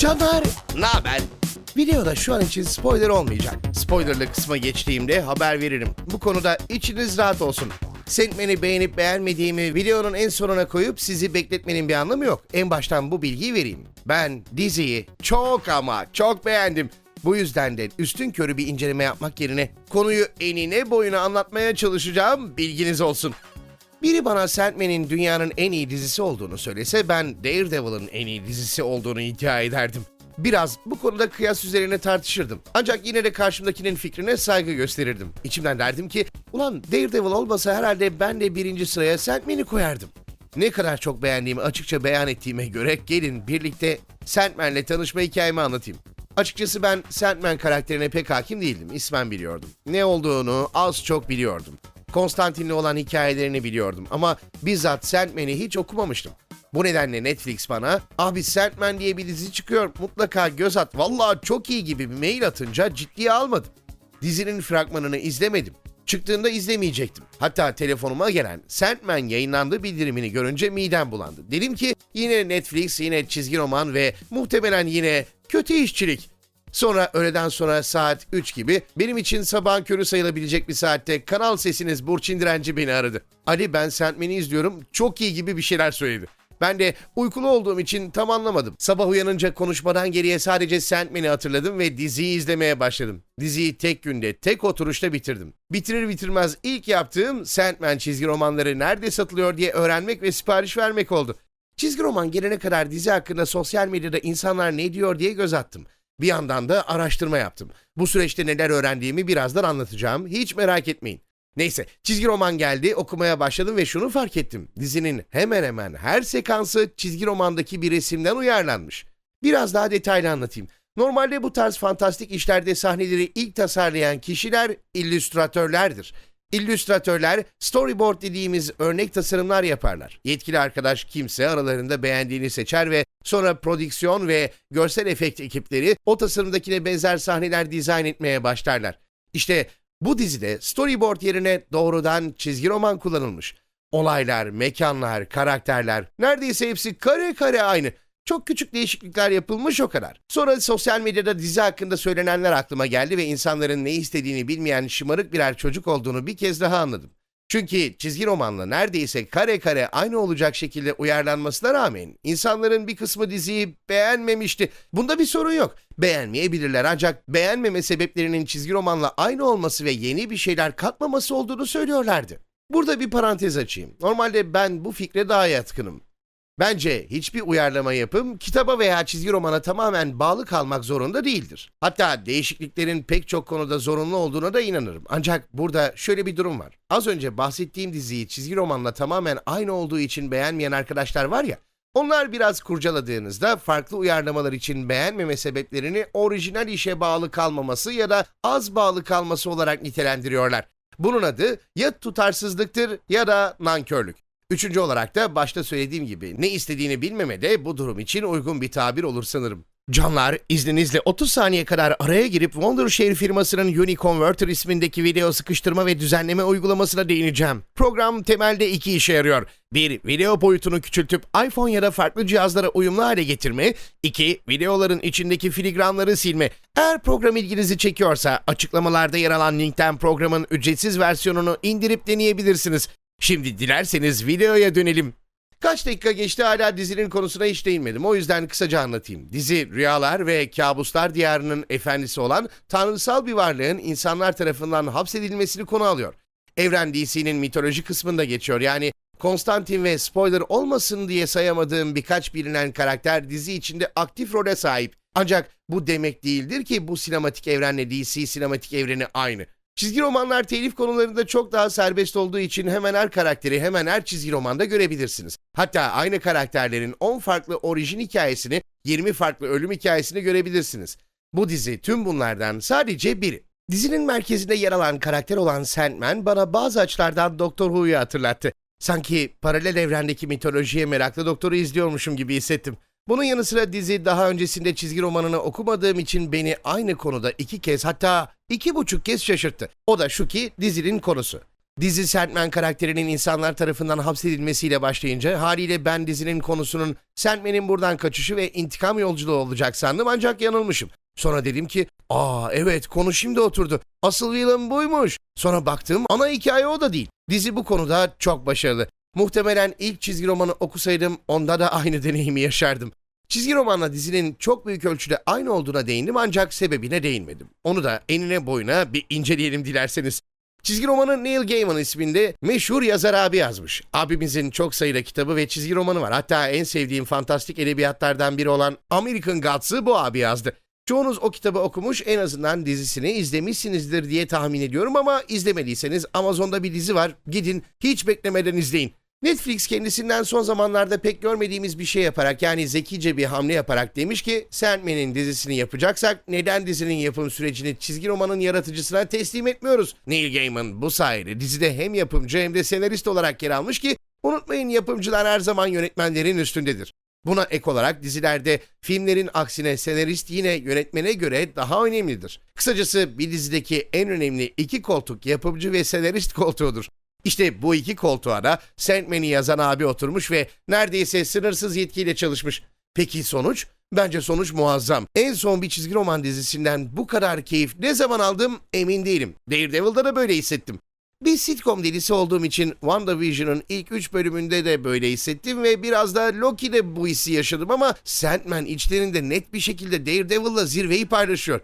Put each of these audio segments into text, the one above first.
Canlar, ne haber? Videoda şu an için spoiler olmayacak. Spoilerlı kısma geçtiğimde haber veririm. Bu konuda içiniz rahat olsun. Sandman'i beğenip beğenmediğimi videonun en sonuna koyup sizi bekletmenin bir anlamı yok. En baştan bu bilgiyi vereyim. Ben diziyi çok ama çok beğendim. Bu yüzden de üstün körü bir inceleme yapmak yerine konuyu enine boyuna anlatmaya çalışacağım. Bilginiz olsun. Biri bana Sandman'in dünyanın en iyi dizisi olduğunu söylese ben Daredevil'ın en iyi dizisi olduğunu iddia ederdim. Biraz bu konuda kıyas üzerine tartışırdım. Ancak yine de karşımdakinin fikrine saygı gösterirdim. İçimden derdim ki, ulan Daredevil olmasa herhalde ben de birinci sıraya Sandman'i koyardım. Ne kadar çok beğendiğimi açıkça beyan ettiğime göre gelin birlikte Sandman'le tanışma hikayemi anlatayım. Açıkçası ben Sandman karakterine pek hakim değildim. İsmen biliyordum. Ne olduğunu az çok biliyordum. Konstantin'le olan hikayelerini biliyordum ama bizzat Sandman'i hiç okumamıştım. Bu nedenle Netflix bana abi Sandman diye bir dizi çıkıyor mutlaka göz at vallahi çok iyi gibi bir mail atınca ciddiye almadım. Dizinin fragmanını izlemedim. Çıktığında izlemeyecektim. Hatta telefonuma gelen Sandman yayınlandı bildirimini görünce midem bulandı. Dedim ki yine Netflix, yine çizgi roman ve muhtemelen yine kötü işçilik. Sonra öğleden sonra saat 3 gibi benim için sabahın körü sayılabilecek bir saatte kanal sesiniz Burçin Direnci beni aradı. Ali ben Sandman'i izliyorum çok iyi gibi bir şeyler söyledi. Ben de uykulu olduğum için tam anlamadım. Sabah uyanınca konuşmadan geriye sadece Sandman'i hatırladım ve diziyi izlemeye başladım. Diziyi tek günde, tek oturuşta bitirdim. Bitirir bitirmez ilk yaptığım Sandman çizgi romanları nerede satılıyor diye öğrenmek ve sipariş vermek oldu. Çizgi roman gelene kadar dizi hakkında sosyal medyada insanlar ne diyor diye göz attım. Bir yandan da araştırma yaptım. Bu süreçte neler öğrendiğimi birazdan anlatacağım. Hiç merak etmeyin. Neyse çizgi roman geldi okumaya başladım ve şunu fark ettim. Dizinin hemen hemen her sekansı çizgi romandaki bir resimden uyarlanmış. Biraz daha detaylı anlatayım. Normalde bu tarz fantastik işlerde sahneleri ilk tasarlayan kişiler illüstratörlerdir. İllüstratörler storyboard dediğimiz örnek tasarımlar yaparlar. Yetkili arkadaş kimse aralarında beğendiğini seçer ve sonra prodüksiyon ve görsel efekt ekipleri o tasarımdakine benzer sahneler dizayn etmeye başlarlar. İşte bu dizide storyboard yerine doğrudan çizgi roman kullanılmış. Olaylar, mekanlar, karakterler neredeyse hepsi kare kare aynı. Çok küçük değişiklikler yapılmış o kadar. Sonra sosyal medyada dizi hakkında söylenenler aklıma geldi ve insanların ne istediğini bilmeyen şımarık birer çocuk olduğunu bir kez daha anladım. Çünkü çizgi romanla neredeyse kare kare aynı olacak şekilde uyarlanmasına rağmen insanların bir kısmı diziyi beğenmemişti. Bunda bir sorun yok. Beğenmeyebilirler ancak beğenmeme sebeplerinin çizgi romanla aynı olması ve yeni bir şeyler katmaması olduğunu söylüyorlardı. Burada bir parantez açayım. Normalde ben bu fikre daha yatkınım. Bence hiçbir uyarlama yapım kitaba veya çizgi romana tamamen bağlı kalmak zorunda değildir. Hatta değişikliklerin pek çok konuda zorunlu olduğuna da inanırım. Ancak burada şöyle bir durum var. Az önce bahsettiğim diziyi çizgi romanla tamamen aynı olduğu için beğenmeyen arkadaşlar var ya, onlar biraz kurcaladığınızda farklı uyarlamalar için beğenmeme sebeplerini orijinal işe bağlı kalmaması ya da az bağlı kalması olarak nitelendiriyorlar. Bunun adı ya tutarsızlıktır ya da nankörlük. Üçüncü olarak da başta söylediğim gibi ne istediğini bilmeme de bu durum için uygun bir tabir olur sanırım. Canlar izninizle 30 saniye kadar araya girip Wondershare firmasının Uniconverter ismindeki video sıkıştırma ve düzenleme uygulamasına değineceğim. Program temelde iki işe yarıyor. Bir, video boyutunu küçültüp iPhone ya da farklı cihazlara uyumlu hale getirme. İki, videoların içindeki filigranları silme. Eğer program ilginizi çekiyorsa açıklamalarda yer alan linkten programın ücretsiz versiyonunu indirip deneyebilirsiniz. Şimdi dilerseniz videoya dönelim. Kaç dakika geçti hala dizinin konusuna hiç değinmedim. O yüzden kısaca anlatayım. Dizi rüyalar ve kabuslar diyarının efendisi olan tanrısal bir varlığın insanlar tarafından hapsedilmesini konu alıyor. Evren DC'nin mitoloji kısmında geçiyor. Yani Konstantin ve spoiler olmasın diye sayamadığım birkaç bilinen karakter dizi içinde aktif role sahip. Ancak bu demek değildir ki bu sinematik evrenle DC sinematik evreni aynı. Çizgi romanlar telif konularında çok daha serbest olduğu için hemen her karakteri hemen her çizgi romanda görebilirsiniz. Hatta aynı karakterlerin 10 farklı orijin hikayesini, 20 farklı ölüm hikayesini görebilirsiniz. Bu dizi tüm bunlardan sadece biri. Dizinin merkezinde yer alan karakter olan Sandman bana bazı açılardan Doktor Who'yu hatırlattı. Sanki paralel evrendeki mitolojiye meraklı doktoru izliyormuşum gibi hissettim. Bunun yanı sıra dizi daha öncesinde çizgi romanını okumadığım için beni aynı konuda iki kez hatta iki buçuk kez şaşırttı. O da şu ki dizinin konusu. Dizi Sandman karakterinin insanlar tarafından hapsedilmesiyle başlayınca haliyle ben dizinin konusunun Sandman'in buradan kaçışı ve intikam yolculuğu olacak sandım ancak yanılmışım. Sonra dedim ki aa evet konu şimdi oturdu. Asıl villain buymuş. Sonra baktım ana hikaye o da değil. Dizi bu konuda çok başarılı. Muhtemelen ilk çizgi romanı okusaydım onda da aynı deneyimi yaşardım. Çizgi romanla dizinin çok büyük ölçüde aynı olduğuna değindim ancak sebebine değinmedim. Onu da enine boyuna bir inceleyelim dilerseniz. Çizgi romanı Neil Gaiman isminde meşhur yazar abi yazmış. Abimizin çok sayıda kitabı ve çizgi romanı var. Hatta en sevdiğim fantastik edebiyatlardan biri olan American Gods'ı bu abi yazdı. Çoğunuz o kitabı okumuş en azından dizisini izlemişsinizdir diye tahmin ediyorum ama izlemediyseniz Amazon'da bir dizi var. Gidin hiç beklemeden izleyin. Netflix kendisinden son zamanlarda pek görmediğimiz bir şey yaparak yani zekice bir hamle yaparak demiş ki Sandman'in dizisini yapacaksak neden dizinin yapım sürecini çizgi romanın yaratıcısına teslim etmiyoruz? Neil Gaiman bu sayede dizide hem yapımcı hem de senarist olarak yer almış ki unutmayın yapımcılar her zaman yönetmenlerin üstündedir. Buna ek olarak dizilerde filmlerin aksine senarist yine yönetmene göre daha önemlidir. Kısacası bir dizideki en önemli iki koltuk yapımcı ve senarist koltuğudur. İşte bu iki koltuğa da Sandman'i yazan abi oturmuş ve neredeyse sınırsız yetkiyle çalışmış. Peki sonuç? Bence sonuç muazzam. En son bir çizgi roman dizisinden bu kadar keyif ne zaman aldım emin değilim. Daredevil'da da böyle hissettim. Bir sitcom delisi olduğum için WandaVision'ın ilk 3 bölümünde de böyle hissettim ve biraz da Loki'de bu hissi yaşadım ama Sandman içlerinde net bir şekilde Daredevil'la zirveyi paylaşıyor.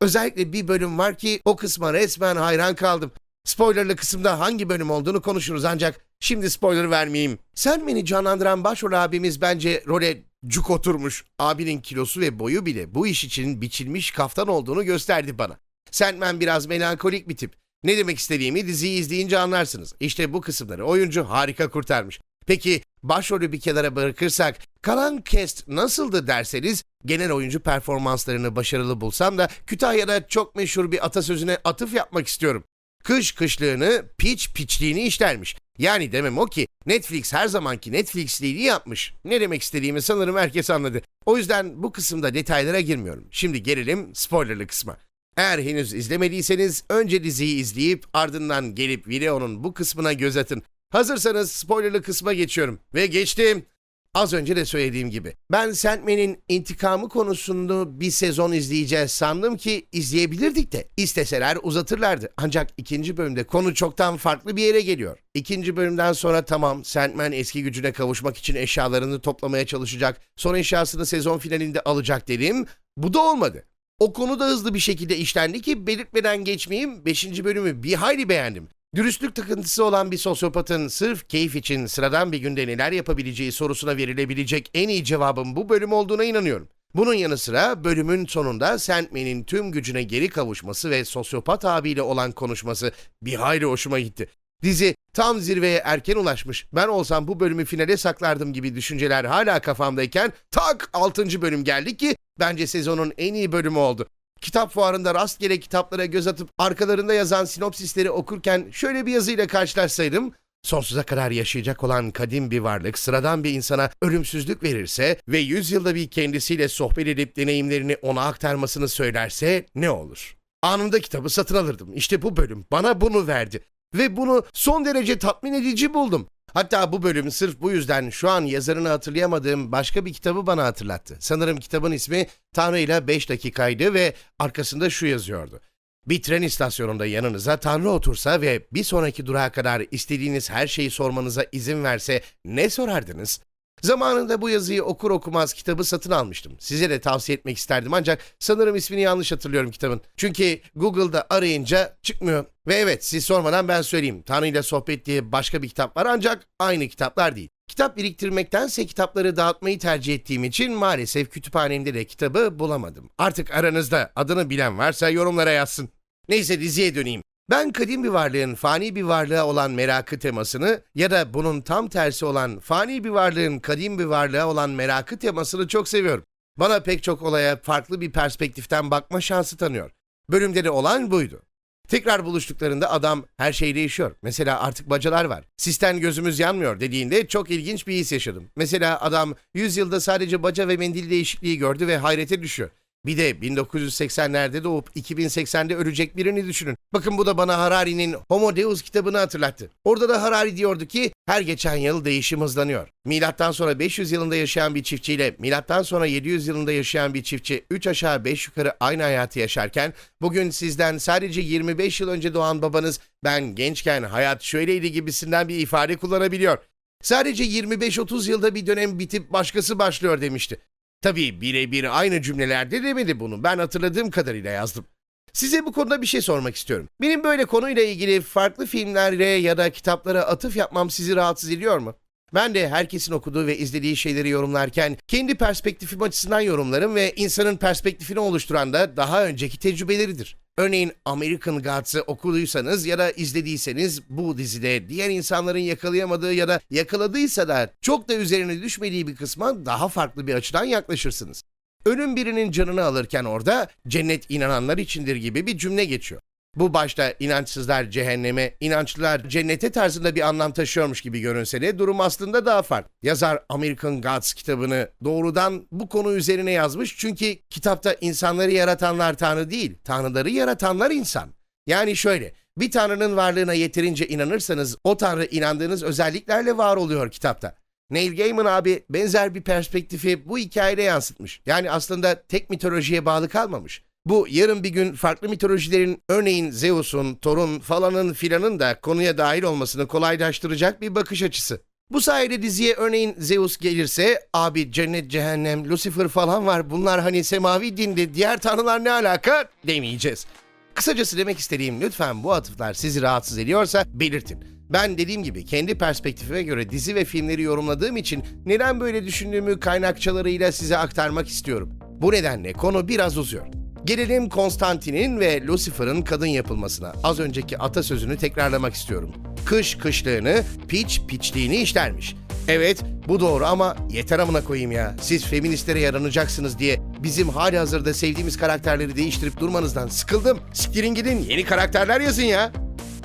Özellikle bir bölüm var ki o kısma resmen hayran kaldım. Spoilerlı kısımda hangi bölüm olduğunu konuşuruz ancak şimdi spoiler vermeyeyim. Sandman'i canlandıran başrol abimiz bence role cuk oturmuş. Abinin kilosu ve boyu bile bu iş için biçilmiş kaftan olduğunu gösterdi bana. Sandman biraz melankolik bir tip. Ne demek istediğimi diziyi izleyince anlarsınız. İşte bu kısımları oyuncu harika kurtarmış. Peki başrolü bir kenara bırakırsak kalan cast nasıldı derseniz genel oyuncu performanslarını başarılı bulsam da Kütahya'da çok meşhur bir atasözüne atıf yapmak istiyorum. Kış kışlığını, piç piçliğini işlermiş. Yani demem o ki Netflix her zamanki Netflix'liğini yapmış. Ne demek istediğimi sanırım herkes anladı. O yüzden bu kısımda detaylara girmiyorum. Şimdi gelelim spoilerlı kısma. Eğer henüz izlemediyseniz önce diziyi izleyip ardından gelip videonun bu kısmına göz atın. Hazırsanız spoilerlı kısma geçiyorum. Ve geçtim. Az önce de söylediğim gibi. Ben Sandman'in intikamı konusunu bir sezon izleyeceğiz sandım ki izleyebilirdik de. İsteseler uzatırlardı. Ancak ikinci bölümde konu çoktan farklı bir yere geliyor. İkinci bölümden sonra tamam Sandman eski gücüne kavuşmak için eşyalarını toplamaya çalışacak. Son eşyasını sezon finalinde alacak dedim. Bu da olmadı. O konu da hızlı bir şekilde işlendi ki belirtmeden geçmeyeyim 5. bölümü bir hayli beğendim. Dürüstlük takıntısı olan bir sosyopatın sırf keyif için sıradan bir günde neler yapabileceği sorusuna verilebilecek en iyi cevabın bu bölüm olduğuna inanıyorum. Bunun yanı sıra bölümün sonunda Sandman'in tüm gücüne geri kavuşması ve sosyopat abiyle olan konuşması bir hayli hoşuma gitti. Dizi tam zirveye erken ulaşmış. Ben olsam bu bölümü finale saklardım gibi düşünceler hala kafamdayken tak 6. bölüm geldi ki bence sezonun en iyi bölümü oldu. Kitap fuarında rastgele kitaplara göz atıp arkalarında yazan sinopsisleri okurken şöyle bir yazıyla karşılaşsaydım Sonsuza kadar yaşayacak olan kadim bir varlık sıradan bir insana ölümsüzlük verirse ve yüzyılda bir kendisiyle sohbet edip deneyimlerini ona aktarmasını söylerse ne olur? Anında kitabı satın alırdım. İşte bu bölüm bana bunu verdi. Ve bunu son derece tatmin edici buldum. Hatta bu bölüm sırf bu yüzden şu an yazarını hatırlayamadığım başka bir kitabı bana hatırlattı. Sanırım kitabın ismi Tanrı ile 5 dakikaydı ve arkasında şu yazıyordu. Bir tren istasyonunda yanınıza Tanrı otursa ve bir sonraki durağa kadar istediğiniz her şeyi sormanıza izin verse ne sorardınız? Zamanında bu yazıyı okur okumaz kitabı satın almıştım. Size de tavsiye etmek isterdim ancak sanırım ismini yanlış hatırlıyorum kitabın. Çünkü Google'da arayınca çıkmıyor. Ve evet siz sormadan ben söyleyeyim. Tanrı ile sohbet diye başka bir kitap var ancak aynı kitaplar değil. Kitap biriktirmektense kitapları dağıtmayı tercih ettiğim için maalesef kütüphanemde de kitabı bulamadım. Artık aranızda adını bilen varsa yorumlara yazsın. Neyse diziye döneyim. Ben kadim bir varlığın fani bir varlığa olan merakı temasını ya da bunun tam tersi olan fani bir varlığın kadim bir varlığa olan merakı temasını çok seviyorum. Bana pek çok olaya farklı bir perspektiften bakma şansı tanıyor. Bölümde de olan buydu. Tekrar buluştuklarında adam her şey değişiyor. Mesela artık bacalar var. Sisten gözümüz yanmıyor dediğinde çok ilginç bir his yaşadım. Mesela adam 100 yılda sadece baca ve mendil değişikliği gördü ve hayrete düşüyor. Bir de 1980'lerde doğup 2080'de ölecek birini düşünün. Bakın bu da bana Harari'nin Homo Deus kitabını hatırlattı. Orada da Harari diyordu ki her geçen yıl değişim hızlanıyor. Milattan sonra 500 yılında yaşayan bir çiftçiyle milattan sonra 700 yılında yaşayan bir çiftçi 3 aşağı 5 yukarı aynı hayatı yaşarken bugün sizden sadece 25 yıl önce doğan babanız ben gençken hayat şöyleydi gibisinden bir ifade kullanabiliyor. Sadece 25-30 yılda bir dönem bitip başkası başlıyor demişti. Tabii birebir aynı cümlelerde demedi bunu. Ben hatırladığım kadarıyla yazdım. Size bu konuda bir şey sormak istiyorum. Benim böyle konuyla ilgili farklı filmlere ya da kitaplara atıf yapmam sizi rahatsız ediyor mu? Ben de herkesin okuduğu ve izlediği şeyleri yorumlarken kendi perspektifim açısından yorumlarım ve insanın perspektifini oluşturan da daha önceki tecrübeleridir. Örneğin American Gods'ı okuduysanız ya da izlediyseniz bu dizide diğer insanların yakalayamadığı ya da yakaladıysa da çok da üzerine düşmediği bir kısma daha farklı bir açıdan yaklaşırsınız. Ölüm birinin canını alırken orada cennet inananlar içindir gibi bir cümle geçiyor. Bu başta inançsızlar cehenneme, inançlılar cennete tarzında bir anlam taşıyormuş gibi görünse de durum aslında daha farklı. Yazar American Gods kitabını doğrudan bu konu üzerine yazmış çünkü kitapta insanları yaratanlar tanrı değil, tanrıları yaratanlar insan. Yani şöyle, bir tanrının varlığına yeterince inanırsanız o tanrı inandığınız özelliklerle var oluyor kitapta. Neil Gaiman abi benzer bir perspektifi bu hikayede yansıtmış. Yani aslında tek mitolojiye bağlı kalmamış. Bu yarın bir gün farklı mitolojilerin örneğin Zeus'un, Thor'un falanın filanın da konuya dahil olmasını kolaylaştıracak bir bakış açısı. Bu sayede diziye örneğin Zeus gelirse abi cennet, cehennem, Lucifer falan var bunlar hani semavi dinde diğer tanrılar ne alaka demeyeceğiz. Kısacası demek istediğim lütfen bu atıflar sizi rahatsız ediyorsa belirtin. Ben dediğim gibi kendi perspektifime göre dizi ve filmleri yorumladığım için neden böyle düşündüğümü kaynakçalarıyla size aktarmak istiyorum. Bu nedenle konu biraz uzuyor. Gelelim Konstantin'in ve Lucifer'ın kadın yapılmasına. Az önceki atasözünü tekrarlamak istiyorum. Kış kışlığını, piç piçliğini işlermiş. Evet bu doğru ama yeter amına koyayım ya. Siz feministlere yaranacaksınız diye bizim hali hazırda sevdiğimiz karakterleri değiştirip durmanızdan sıkıldım. Siktirin gidin yeni karakterler yazın ya.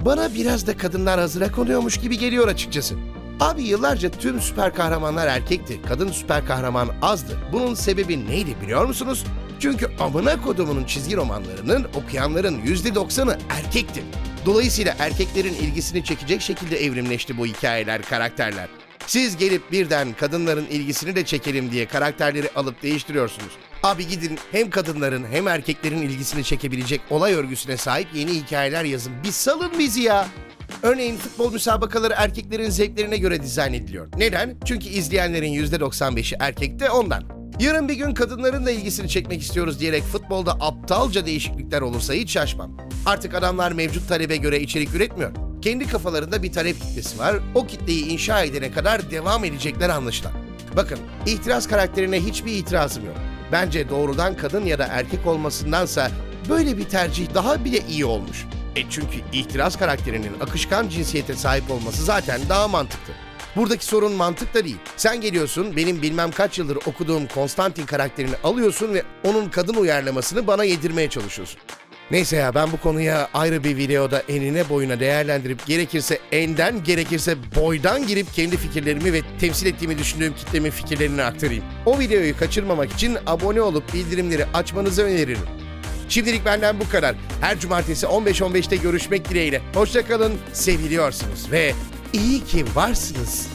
Bana biraz da kadınlar hazıra konuyormuş gibi geliyor açıkçası. Abi yıllarca tüm süper kahramanlar erkekti. Kadın süper kahraman azdı. Bunun sebebi neydi biliyor musunuz? Çünkü amına kodumunun çizgi romanlarının okuyanların %90'ı erkekti. Dolayısıyla erkeklerin ilgisini çekecek şekilde evrimleşti bu hikayeler, karakterler. Siz gelip birden kadınların ilgisini de çekelim diye karakterleri alıp değiştiriyorsunuz. Abi gidin hem kadınların hem erkeklerin ilgisini çekebilecek olay örgüsüne sahip yeni hikayeler yazın. Bir salın bizi ya. Örneğin futbol müsabakaları erkeklerin zevklerine göre dizayn ediliyor. Neden? Çünkü izleyenlerin %95'i erkek de ondan. Yarın bir gün kadınların da ilgisini çekmek istiyoruz diyerek futbolda aptalca değişiklikler olursa hiç şaşmam. Artık adamlar mevcut talebe göre içerik üretmiyor. Kendi kafalarında bir talep kitlesi var. O kitleyi inşa edene kadar devam edecekler anlaşılan. Bakın, itiraz karakterine hiçbir itirazım yok. Bence doğrudan kadın ya da erkek olmasındansa böyle bir tercih daha bile iyi olmuş. E çünkü itiraz karakterinin akışkan cinsiyete sahip olması zaten daha mantıklı. Buradaki sorun mantık da değil. Sen geliyorsun benim bilmem kaç yıldır okuduğum Konstantin karakterini alıyorsun ve onun kadın uyarlamasını bana yedirmeye çalışıyorsun. Neyse ya ben bu konuya ayrı bir videoda enine boyuna değerlendirip gerekirse enden gerekirse boydan girip kendi fikirlerimi ve temsil ettiğimi düşündüğüm kitlemin fikirlerini aktarayım. O videoyu kaçırmamak için abone olup bildirimleri açmanızı öneririm. Şimdilik benden bu kadar. Her cumartesi 15.15'te görüşmek dileğiyle. Hoşçakalın, seviliyorsunuz ve iyi ki varsınız.